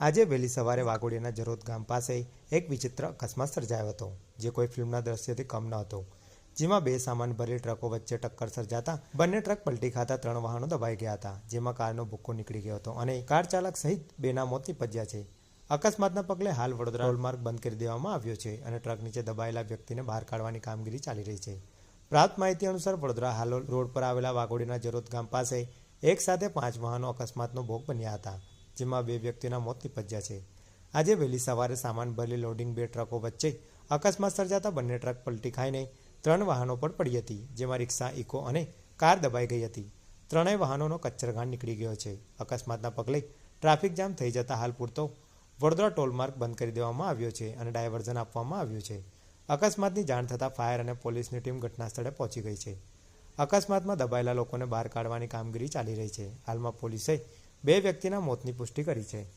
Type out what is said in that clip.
આજે વહેલી સવારે વાઘોડિયાના જરોદ ગામ પાસે એક વિચિત્ર અકસ્માત સર્જાયો હતો, જે કોઈ ફિલ્મના દ્રશ્યથી કમ ન હતો, જેમાં બે સામાન ભરેલી ટ્રકો વચ્ચે ટક્કર સર્જાતા બંને ટ્રક પલટી ખાતા ત્રણ વાહનો દબાઈ ગયા હતા, જેમાં કારનો ભૂક્કો નીકળી ગયો હતો અને કાર ચાલક સહિત બેના મોત નિપજ્યા છે. અકસ્માતના પગલે હાલ વડોદરા રોડ બંધ કરી દેવામાં આવ્યો છે અને ટ્રક નીચે દબાયેલા વ્યક્તિને બહાર કાઢવાની કામગીરી ચાલી રહી છે. પ્રાપ્ત માહિતી અનુસાર વડોદરા હાલોલ રોડ પર આવેલા વાઘોડીના જરોદ ગામ પાસે એક સાથે પાંચ વાહનો અકસ્માતનો ભોગ બન્યા હતા જેમાં બે વ્યક્તિના મોત નિપજ્યા છે. આજે વહેલી સવારે સામાન ભરેલી લોડિંગ બે ટ્રકો વચ્ચે અકસ્માત સર્જાતા બંને ટ્રક પલટી ખાઈને ત્રણ વાહનો પર પડી હતી, જેમાં રિક્ષા, ઇકો અને કાર દબાઈ ગઈ હતી. ત્રણેય વાહનોનો કચ્છરઘાણ નીકળી ગયો છે. અકસ્માતના પગલે ટ્રાફિક જામ થઈ જતા હાલ પૂરતો વડોદરા ટોલમાર્ગ બંધ કરી દેવામાં આવ્યો છે અને ડાયવર્ઝન આપવામાં આવ્યું છે. અકસ્માતની જાણ થતાં ફાયર અને પોલીસની ટીમ ઘટના સ્થળે પહોંચી ગઈ છે. અકસ્માતમાં દબાયેલા લોકોને બહાર કાઢવાની કામગીરી ચાલી રહી છે. હાલમાં પોલીસે બે વ્યક્તિના મોતની પુષ્ટિ કરી છે.